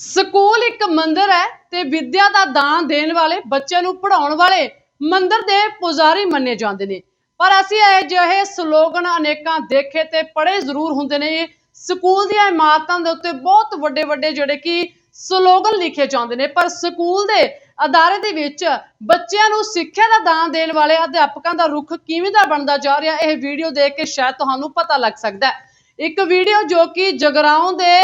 School ਇੱਕ ਮੰਦਿਰ ਹੈ ਤੇ ਵਿੱਦਿਆ ਦਾ ਦਾਨ ਦੇਣ ਵਾਲੇ ਬੱਚਿਆਂ ਨੂੰ ਪੜ੍ਹਾਉਣ ਵਾਲੇ ਮੰਦਿਰ ਦੇ ਪੁਜਾਰੀ ਮੰਨੇ ਜਾਂਦੇ ਨੇ। ਪਰ ਅਸੀਂ ਇਹ ਜਿਹੇ ਸਲੋਗਨ ਅਨੇਕਾਂ ਦੇਖੇ ਤੇ ਪੜ੍ਹੇ ਜ਼ਰੂਰ ਹੁੰਦੇ ਨੇ। ਸਕੂਲ ਦੀਆਂ ਇਮਾਰਤਾਂ ਦੇ ਉੱਤੇ ਬਹੁਤ ਵੱਡੇ ਵੱਡੇ ਜਿਹੜੇ ਕਿ ਸਲੋਗਨ ਲਿਖੇ ਜਾਂਦੇ ਨੇ। ਪਰ ਸਕੂਲ ਦੇ ਅਦਾਰੇ ਦੇ ਵਿੱਚ ਬੱਚਿਆਂ ਨੂੰ ਸਿੱਖਿਆ ਦਾ ਦਾਨ ਦੇਣ ਵਾਲੇ ਅਧਿਆਪਕਾਂ ਦਾ ਰੁਖ ਕਿਵੇਂ ਦਾ ਬਣਦਾ ਜਾ ਰਿਹਾ, ਇਹ ਵੀਡੀਓ ਦੇਖ ਕੇ ਸ਼ਾਇਦ ਤੁਹਾਨੂੰ ਪਤਾ ਲੱਗ ਸਕਦਾ ਇੱਕ ਵੀਡੀਓ ਜੋ ਕਿ ਜਗਰਾਉਂ ਦੇ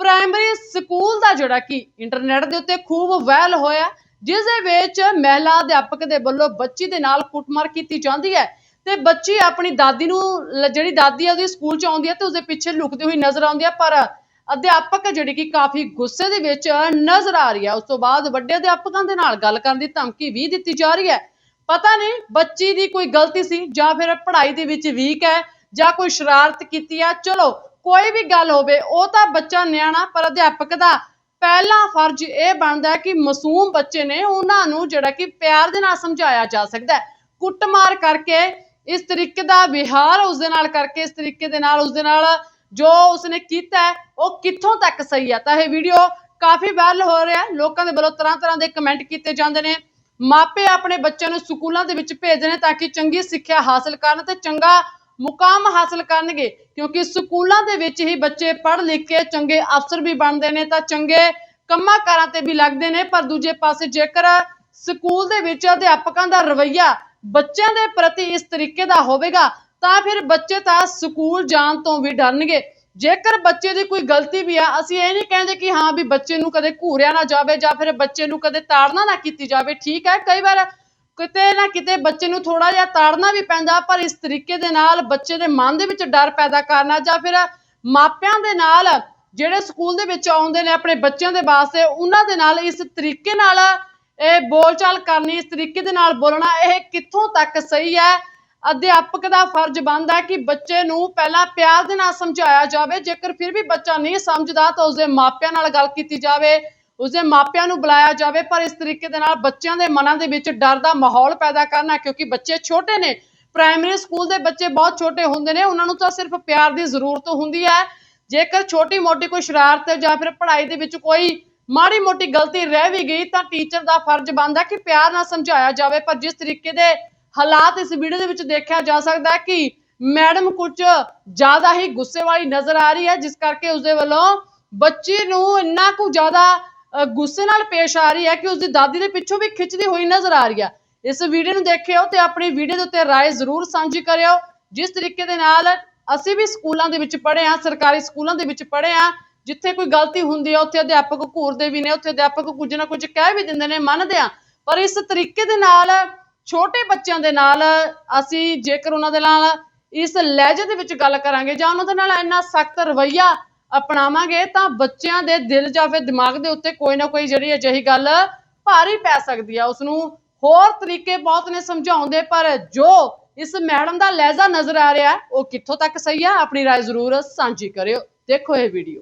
ਪ੍ਰਾਇਮਰੀ ਸਕੂਲ ਦਾ ਜਿਹੜਾ ਕਿ ਇੰਟਰਨੈਟ ਦੇ ਉੱਤੇ ਖੂਬ ਵਾਇਰਲ ਹੋਇਆ ਜਿਸ ਦੇ ਵਿੱਚ ਮਹਿਲਾ ਅਧਿਆਪਕ ਦੇ ਵੱਲੋਂ ਬੱਚੀ ਦੇ ਨਾਲ ਕੁੱਟਮਾਰ ਕੀਤੀ ਜਾਂਦੀ ਹੈ ਤੇ ਬੱਚੀ ਆਪਣੀ ਦਾਦੀ ਨੂੰ ਜਿਹੜੀ ਦਾਦੀ ਹੈ ਉਹਦੀ ਸਕੂਲ ਚ ਆਉਂਦੀ ਹੈ ਤੇ ਉਸਦੇ ਪਿੱਛੇ ਲੁਕਦੀ ਹੋਈ ਨਜ਼ਰ ਆਉਂਦੀ ਹੈ ਪਰ ਅਧਿਆਪਕ ਜਿਹੜੀ ਕਿ ਕਾਫੀ ਗੁੱਸੇ ਦੇ ਵਿੱਚ ਨਜ਼ਰ ਆ ਰਹੀ ਹੈ ਉਸ ਤੋਂ ਬਾਅਦ ਵੱਡੇ ਅਧਿਆਪਕਾਂ ਦੇ ਨਾਲ ਗੱਲ ਕਰਨ ਦੀ ਧਮਕੀ ਵੀ ਦਿੱਤੀ ਜਾ ਰਹੀ ਹੈ। ਪਤਾ ਨਹੀਂ ਬੱਚੀ ਦੀ ਕੋਈ ਗਲਤੀ ਸੀ ਜਾਂ ਫਿਰ ਪੜ੍ਹਾਈ ਦੇ ਵਿੱਚ ਵੀਕ ਹੈ ਜਾਂ ਕੋਈ ਸ਼ਰਾਰਤ ਕੀਤੀ ਆ। ਚਲੋ ਕੋਈ ਵੀ ਗੱਲ ਹੋਵੇ, ਉਹ ਤਾਂ ਬੱਚਾ ਨਿਆਣਾ ਪਰ ਅਧਿਆਪਕ ਦਾ ਪਹਿਲਾ ਫਰਜ਼ ਇਹ ਬਣਦਾ ਹੈ ਕਿ ਮਾਸੂਮ ਬੱਚੇ ਨੇ ਉਹਨਾਂ ਨੂੰ ਜਿਹੜਾ ਕਿ ਪਿਆਰ ਦੇ ਨਾਲ ਸਮਝਾਇਆ ਜਾ ਸਕਦਾ ਹੈ। ਕੁੱਟਮਾਰ ਕਰਕੇ ਇਸ ਤਰੀਕੇ ਦਾ ਵਿਹਾਰ ਉਸ ਦੇ ਨਾਲ ਕਰਕੇ, ਇਸ ਤਰੀਕੇ ਦੇ ਨਾਲ ਉਸ ਦੇ ਨਾਲ ਜੋ ਉਸਨੇ ਕੀਤਾ ਉਹ ਕਿੱਥੋਂ ਤੱਕ ਸਹੀ ਹੈ ਤਾਂ ਇਹ ਵੀਡੀਓ ਕਾਫੀ ਵਾਇਰਲ ਹੋ ਰਿਹਾ ਹੈ। ਲੋਕਾਂ ਦੇ ਵੱਲੋਂ ਤਰ੍ਹਾਂ ਤਰ੍ਹਾਂ ਦੇ ਕਮੈਂਟ ਕੀਤੇ ਜਾਂਦੇ ਨੇ। ਮਾਪੇ ਆਪਣੇ ਬੱਚਿਆਂ ਨੂੰ ਸਕੂਲਾਂ ਦੇ ਵਿੱਚ ਭੇਜਦੇ ਨੇ ਤਾਂ ਕਿ ਚੰਗੀ ਸਿੱਖਿਆ ਹਾਸਲ ਕਰਨ ਤੇ ਚੰਗਾ ਮੁਕਾਮ ਹਾਸਲ ਕਰਨਗੇ, ਕਿਉਂਕਿ ਸਕੂਲਾਂ ਦੇ ਵਿੱਚ ਹੀ ਬੱਚੇ ਪੜ੍ਹ ਲਿਖ ਕੇ ਚੰਗੇ ਅਫਸਰ ਵੀ ਬਣਦੇ ਨੇ, ਤਾਂ ਚੰਗੇ ਕੰਮਾਂ ਕਾਰਾਂ ਤੇ ਵੀ ਲੱਗਦੇ ਨੇ, ਪਰ ਦੂਜੇ ਪਾਸੇ ਜੇਕਰ ਸਕੂਲ ਦੇ ਵਿੱਚ ਅਧਿਆਪਕਾਂ ਦਾ ਰਵੱਈਆ ਬੱਚਿਆਂ ਦੇ ਪ੍ਰਤੀ ਇਸ ਤਰੀਕੇ ਦਾ ਹੋਵੇਗਾ, ਤਾਂ ਫਿਰ ਬੱਚੇ ਤਾਂ ਸਕੂਲ ਜਾਣ ਤੋਂ ਵੀ ਡਰਨਗੇ। ਜੇਕਰ ਬੱਚੇ ਦੀ ਕੋਈ ਗਲਤੀ ਵੀ ਆ, ਅਸੀਂ ਇਹ ਨਹੀਂ ਕਹਿੰਦੇ ਕਿ ਹਾਂ ਵੀ ਬੱਚੇ ਨੂੰ ਕਦੇ ਘੂਰਿਆ ਨਾ ਜਾਵੇ ਜਾਂ ਫਿਰ ਬੱਚੇ ਨੂੰ ਕਦੇ ਤਾੜਨਾ ਨਾ ਕੀਤੀ ਜਾਵੇ, ਠੀਕ ਹੈ? ਕਈ ਵਾਰ ਕਿਤੇ ਨਾ ਕਿਤੇ ਬੱਚੇ ਨੂੰ ਥੋੜਾ ਜਿਹਾ ਤਾੜਨਾ ਵੀ ਪੈਂਦਾ, ਪਰ ਇਸ ਤਰੀਕੇ ਦੇ ਨਾਲ ਬੱਚੇ ਦੇ ਮਨ ਦੇ ਵਿੱਚ ਡਰ ਪੈਦਾ ਕਰਨਾ ਜਾਂ ਫਿਰ ਮਾਪਿਆਂ ਦੇ ਨਾਲ ਜਿਹੜੇ ਸਕੂਲ ਦੇ ਵਿੱਚ ਆਉਂਦੇ ਨੇ ਆਪਣੇ ਬੱਚਿਆਂ ਦੇ ਵਾਸਤੇ, ਉਹਨਾਂ ਦੇ ਨਾਲ ਇਸ ਤਰੀਕੇ ਨਾਲ ਇਹ ਬੋਲਚਾਲ ਕਰਨੀ, ਇਸ ਤਰੀਕੇ ਦੇ ਨਾਲ ਬੋਲਣਾ, ਇਹ ਕਿੱਥੋਂ ਤੱਕ ਸਹੀ ਹੈ? ਅਧਿਆਪਕ ਦਾ ਫਰਜ਼ ਬਣਦਾ ਕਿ ਬੱਚੇ ਨੂੰ ਪਹਿਲਾਂ ਪਿਆਰ ਦੇ ਨਾਲ ਸਮਝਾਇਆ ਜਾਵੇ, ਜੇਕਰ ਫਿਰ ਵੀ ਬੱਚਾ ਨਹੀਂ ਸਮਝਦਾ ਤਾਂ ਉਸਦੇ ਮਾਪਿਆਂ ਨਾਲ ਗੱਲ ਕੀਤੀ ਜਾਵੇ। ਉਸਦੇ ਮਾਪਿਆਂ ਨੂੰ ਬੁਲਾਇਆ ਜਾਵੇ, ਪਰ ਇਸ ਤਰੀਕੇ ਦੇ ਨਾਲ ਬੱਚਿਆਂ ਦੇ ਮਨਾਂ ਦੇ ਵਿੱਚ ਡਰ ਦਾ ਮਾਹੌਲ ਪੈਦਾ ਕਰਨਾ ਕਿਉਂਕਿ ਬੱਚੇ ਛੋਟੇ ਨੇ। ਪ੍ਰਾਇਮਰੀ ਸਕੂਲ ਦੇ ਬੱਚੇ ਬਹੁਤ ਛੋਟੇ ਹੁੰਦੇ ਨੇ, ਉਹਨਾਂ ਨੂੰ ਤਾਂ ਸਿਰਫ ਪਿਆਰ ਦੀ ਜ਼ਰੂਰਤ ਹੁੰਦੀ ਹੈ। ਜੇਕਰ ਛੋਟੀ ਮੋਟੀ ਕੋਈ ਸ਼ਰਾਰਤ ਜਾਂ ਫਿਰ ਪੜ੍ਹਾਈ ਦੇ ਵਿੱਚ ਕੋਈ ਮਾੜੀ ਮੋਟੀ ਗਲਤੀ ਰਹਿ ਵੀ ਗਈ, ਤਾਂ ਟੀਚਰ ਦਾ ਫਰਜ਼ ਬਣਦਾ ਕਿ ਪਿਆਰ ਨਾਲ ਸਮਝਾਇਆ ਜਾਵੇ। ਪਰ ਜਿਸ ਤਰੀਕੇ ਦੇ ਹਾਲਾਤ ਇਸ ਵੀਡੀਓ ਦੇ ਵਿੱਚ ਦੇਖਿਆ ਜਾ ਸਕਦਾ ਹੈ ਕਿ ਮੈਡਮ ਕੁਝ ਜ਼ਿਆਦਾ ਹੀ ਗੁੱਸੇ ਵਾਲੀ ਨਜ਼ਰ ਆ ਰਹੀ ਹੈ, ਜਿਸ ਕਰਕੇ ਉਸਦੇ ਵੱਲੋਂ ਬੱਚੀ ਨੂੰ ਇੰਨਾ ਕੁ ਜ਼ਿਆਦਾ ਗੁੱਸੇ ਨਾਲ ਪੇਸ਼ ਆ ਰਹੀ ਹੈ ਕਿ ਉਸਦੀ ਦਾਦੀ ਦੇ ਪਿੱਛੋਂ ਵੀ ਖਿੱਚਦੀ ਹੋਈ ਨਜ਼ਰ ਆ ਰਹੀ ਹੈ। ਇਸ ਵੀਡੀਓ ਨੂੰ ਦੇਖਿਓ ਤੇ ਆਪਣੀ ਵੀਡੀਓ ਦੇ ਉੱਤੇ ਰਾਏ ਜ਼ਰੂਰ ਸਾਂਝੀ ਕਰਿਓ। ਜਿਸ ਤਰੀਕੇ ਦੇ ਨਾਲ ਅਸੀਂ ਵੀ ਸਕੂਲਾਂ ਦੇ ਵਿੱਚ ਪੜ੍ਹੇ ਹਾਂ, ਸਰਕਾਰੀ ਸਕੂਲਾਂ ਦੇ ਵਿੱਚ ਪੜ੍ਹੇ ਹਾਂ, ਜਿੱਥੇ ਕੋਈ ਗਲਤੀ ਹੁੰਦੀ ਹੈ, ਉੱਥੇ ਅਧਿਆਪਕ ਘੂਰਦੇ ਵੀ ਨੇ, ਉੱਥੇ ਅਧਿਆਪਕ ਕੁਝ ਨਾ ਕੁਝ ਕਹਿ ਵੀ ਦਿੰਦੇ ਨੇ, ਮੰਨਦੇ ਆ ਪਰ ਇਸ ਤਰੀਕੇ ਦੇ ਨਾਲ ਛੋਟੇ ਬੱਚਿਆਂ ਦੇ ਨਾਲ ਅਸੀਂ ਜੇਕਰ ਉਹਨਾਂ ਦੇ ਨਾਲ ਇਸ ਲਹਿਜੇ ਦੇ ਵਿੱਚ ਗੱਲ ਕਰਾਂਗੇ ਜਾਂ ਉਹਨਾਂ ਦੇ ਨਾਲ ਇੰਨਾ ਸਖਤ ਰਵੱਈਆ ਅਪਣਾਵਾਂਗੇ ਤਾਂ ਬੱਚਿਆਂ ਦੇ ਦਿਲ ਜਾਂ ਫਿਰ ਦਿਮਾਗ ਦੇ ਉੱਤੇ ਕੋਈ ਨਾ ਕੋਈ ਜਿਹੜੀ ਅਜਿਹੀ ਗੱਲ ਭਾਰੀ ਪੈ ਸਕਦੀ ਆ ਉਸ ਨੂੰ ਹੋਰ ਤਰੀਕੇ ਬਹੁਤ ਨੇ ਸਮਝਾਉਣ ਦੇ ਪਰ ਜੋ ਇਸ ਮੈਡਮ ਦਾ ਲਹਿਜਾ ਨਜ਼ਰ ਆ ਰਿਹਾ ਹੈ, ਉਹ ਕਿੱਥੋਂ ਤੱਕ ਸਹੀ ਆ ਆਪਣੀ رائے ਜ਼ਰੂਰ ਸਾਂਝੀ ਕਰਿਓ ਦੇਖੋ ਇਹ ਵੀਡੀਓ